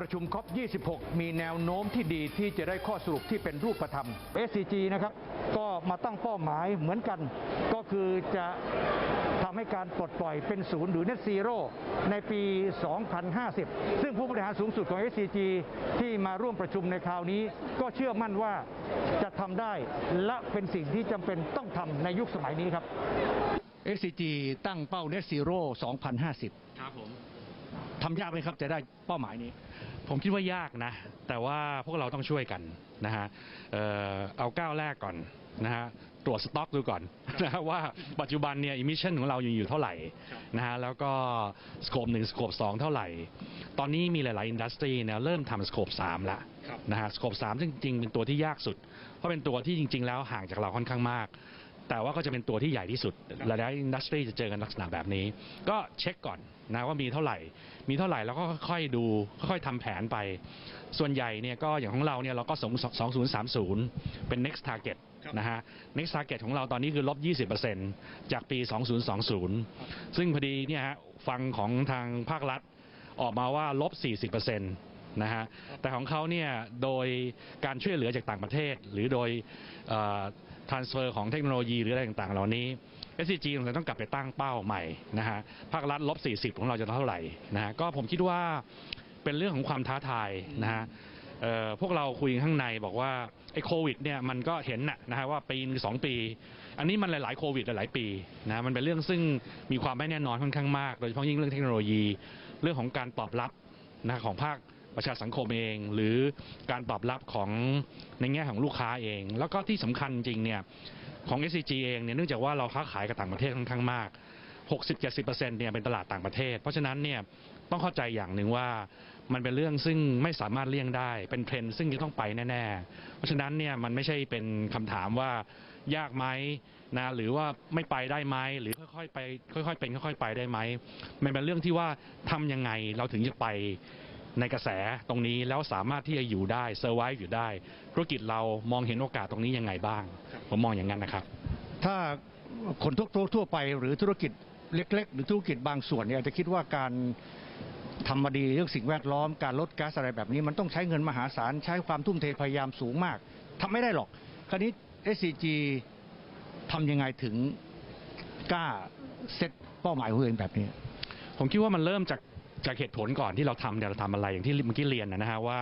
ประชุมคอป26 มีแนวโน้มที่ดีที่จะได้ข้อสรุปที่เป็นรูปธรรม SCG นะครับ ก็มาตั้งเป้าหมายเหมือนกัน ก็คือจะทำให้การปลดปล่อยเป็นศูนย์หรือ Net Zero ในปี 2050 ซึ่งผู้บริหารสูงสุดของ SCG ที่มาร่วมประชุมในคราวนี้ ก็เชื่อมั่นว่าจะทำได้และเป็นสิ่งที่จำเป็นต้องทำในยุคสมัยนี้ครับ SCG ตั้งเป้า Net Zero 2050 ครับผม ทำยากไหมครับจะได้เป้าหมายนี้ ผมคิดว่ายากนะ แต่ว่าพวกเราต้องช่วยกันนะฮะเอ่อเอาก้าวแรกก่อนนะฮะตรวจสต็อกดูก่อนนะฮะว่าปัจจุบันเนี่ยอิมิชันของเราอยู่อยู่เท่าไหร่นะฮะแล้วก็สโคปหนึ่งสโคปสองเท่าไหร่ ตอนนี้มีหลาย ๆ อินดัสทรีเนี่ยเริ่มทำสโคปสามละนะฮะสโคปสามจริง ๆ เป็นตัวที่ยากสุด เพราะเป็นตัวที่จริง ๆ แล้วห่างจากเราค่อนข้างมาก แต่ว่าก็จะเป็นตัวที่ใหญ่ที่สุดหลายๆอินดัสทรีจะเจอกันลักษณะแบบนี้ ก็เช็คก่อนนะว่ามีเท่าไหร่ มีเท่าไหร่แล้วก็ค่อยๆดูค่อยๆทำแผนไป ส่วนใหญ่เนี่ยก็อย่างของเราเนี่ยเราก็2 2030 เป็น next target นะฮะ next target ของเราตอนนี้คือลบ 20%จากปี 2020 ซึ่งพอดีเนี่ยฮะฟังของทางภาครัฐออกมาว่าลบ 40%นะฮะ แต่ของเขาเนี่ยโดยการช่วยเหลือจากต่างประเทศ หรือโดย เอ่อ transfer ของเทคโนโลยีหรืออะไรต่างๆ เหล่านี้ SCG คงจะต้องกลับไปตั้งเป้าใหม่นะฮะภาครัฐลบ40 ของเราจะเท่าไหร่นะฮะก็ผมคิดว่าเป็นเรื่องของความท้าทายนะฮะพวกเราคุยข้างในบอกว่าไอ้โควิดเนี่ยมันก็เห็นนะฮะว่าปีนึงสองปี อันนี้มันหลายๆโควิดหลายๆปีนะมันเป็นเรื่องซึ่งมีความไม่แน่นอนค่อนข้างมาก โดยเฉพาะยิ่งเรื่องเทคโนโลยี เรื่องของการตอบรับนะของภาค ประชาสังคมเองหรือการตอบรับของในแง่ของลูกค้าเอง แล้วก็ที่สำคัญจริงเนี่ยของ SCG เองเนี่ยเนื่องจากว่าเราค้าขายกับต่างประเทศค่อนข้างมาก 60-70%เนี่ยเป็นตลาดต่างประเทศ เพราะฉะนั้นเนี่ยต้องเข้าใจอย่างหนึ่งว่ามันเป็นเรื่องซึ่งไม่สามารถเลี่ยงได้ เป็นเทรนด์ซึ่งจะต้องไปแน่ ๆ เพราะฉะนั้นเนี่ยมันไม่ใช่เป็นคำถามว่ายากไหมนะหรือว่าไม่ไปได้ไหมหรือค่อยๆไปค่อยๆเป็นค่อยๆไปได้ไหมมันเป็นเรื่องที่ว่าทำยังไงเราถึงจะไป ในกระแสตรงนี้แล้วสามารถที่จะอยู่ได้เซอร์ไวอยู่ได้ ธุรกิจเรามองเห็นโอกาสตรงนี้ยังไงบ้าง ผมมองอย่างนั้นนะครับ ถ้าคนทั่วทั่วไปหรือธุรกิจเล็ก ๆ หรือธุรกิจบางส่วนเนี่ยอาจจะคิดว่าการทำมาดีเรื่องสิ่งแวดล้อมการลดก๊าซอะไรแบบนี้มันต้องใช้เงินมหาศาลใช้ความทุ่มเทพยายามสูงมากทำไม่ได้หรอก คราวนี้ SCG ทำยังไงถึงกล้าเซตเป้าหมายของตัวเองแบบนี้ ผมคิดว่ามันเริ่มจาก จากเหตุผลก่อนที่เราทำเนี่ยเราทำอะไรอย่างที่เมื่อกี้เรียนนะฮะว่า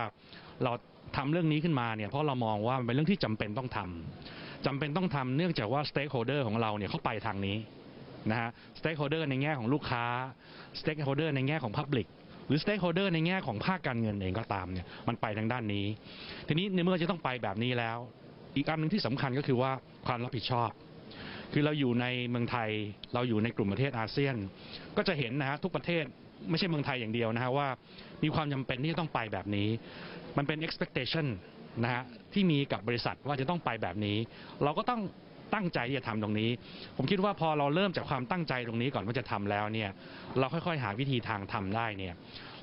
เราทำเรื่องนี้ขึ้นมาเนี่ยเพราะเรามองว่ามันเป็นเรื่องที่จำเป็นต้องทำจำเป็นต้องทำเนื่องจากว่าสเต็กโฮเดอร์ของเราเนี่ยเขาไปทางนี้นะฮะสเต็กโฮเดอร์ในแง่ของลูกค้าสเต็กโฮเดอร์ในแง่ของพับลิกหรือสเต็กโฮเดอร์ในแง่ของภาคการเงินเองก็ตามเนี่ยมันไปทางด้านนี้ ทีนี้ในเมื่อจะต้องไปแบบนี้แล้ว อีกอันหนึ่งที่สำคัญก็คือว่าความรับผิดชอบ คือเราอยู่ในเมืองไทยเราอยู่ในกลุ่มประเทศอาเซียน ก็จะเห็นนะฮะทุกประเทศ ไม่ใช่เมืองไทยอย่างเดียวนะฮะว่ามีความจำเป็นที่จะต้องไปแบบนี้ มันเป็น expectation นะฮะที่มีกับบริษัทว่าจะต้องไปแบบนี้ เราก็ต้องตั้งใจที่จะทำตรงนี้ ผมคิดว่าพอเราเริ่มจากความตั้งใจตรงนี้ก่อนว่าจะทำแล้วเนี่ยเราค่อยๆ หาวิธีทางทำได้เนี่ย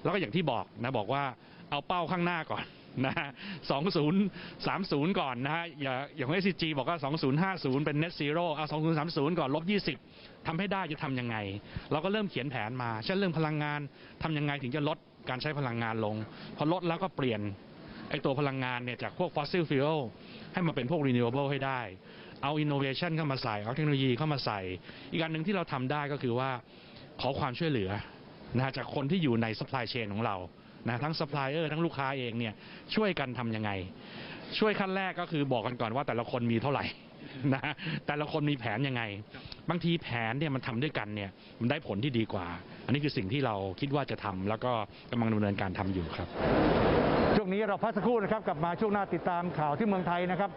แล้วก็อย่างที่บอกนะบอกว่าเอาเป้าข้างหน้าก่อน นะฮะ2030ก่อนนะฮะอย่าอย่าง SCG บอกว่า2050เป็น net zero เอา2030ก่อนลบ20ทำให้ได้จะทำยังไง เราก็เริ่มเขียนแผนมาเช่นเรื่องพลังงานทำยังไงถึงจะลดการใช้พลังงานลง พอลดแล้วก็เปลี่ยนไอตัวพลังงานเนี่ยจากพวก fossil fuel ให้มาเป็นพวก renewable ให้ได้ เอา innovation เข้ามาใส่ เอาเทคโนโลยีเข้ามาใส่ อีกอันหนึ่งที่เราทำได้ก็คือว่าขอความช่วยเหลือนะฮะจากคนที่อยู่ใน supply chain ของเรา นะทั้ง supplier ทั้งลูกค้าเองเนี่ยช่วยกันทำยังไง ช่วยขั้นแรกก็คือบอกกันก่อนว่าแต่ละคนมีเท่าไหร่นะฮะแต่ละคนมีแผนยังไง บางทีแผนเนี่ยมันทำด้วยกันเนี่ยมันได้ผลที่ดีกว่า อันนี้คือสิ่งที่เราคิดว่าจะทำแล้วก็กำลังดำเนินการทำอยู่ครับ ช่วงนี้เราพักสักครู่นะครับกลับมาช่วงหน้าติดตามข่าวที่เมืองไทยนะครับ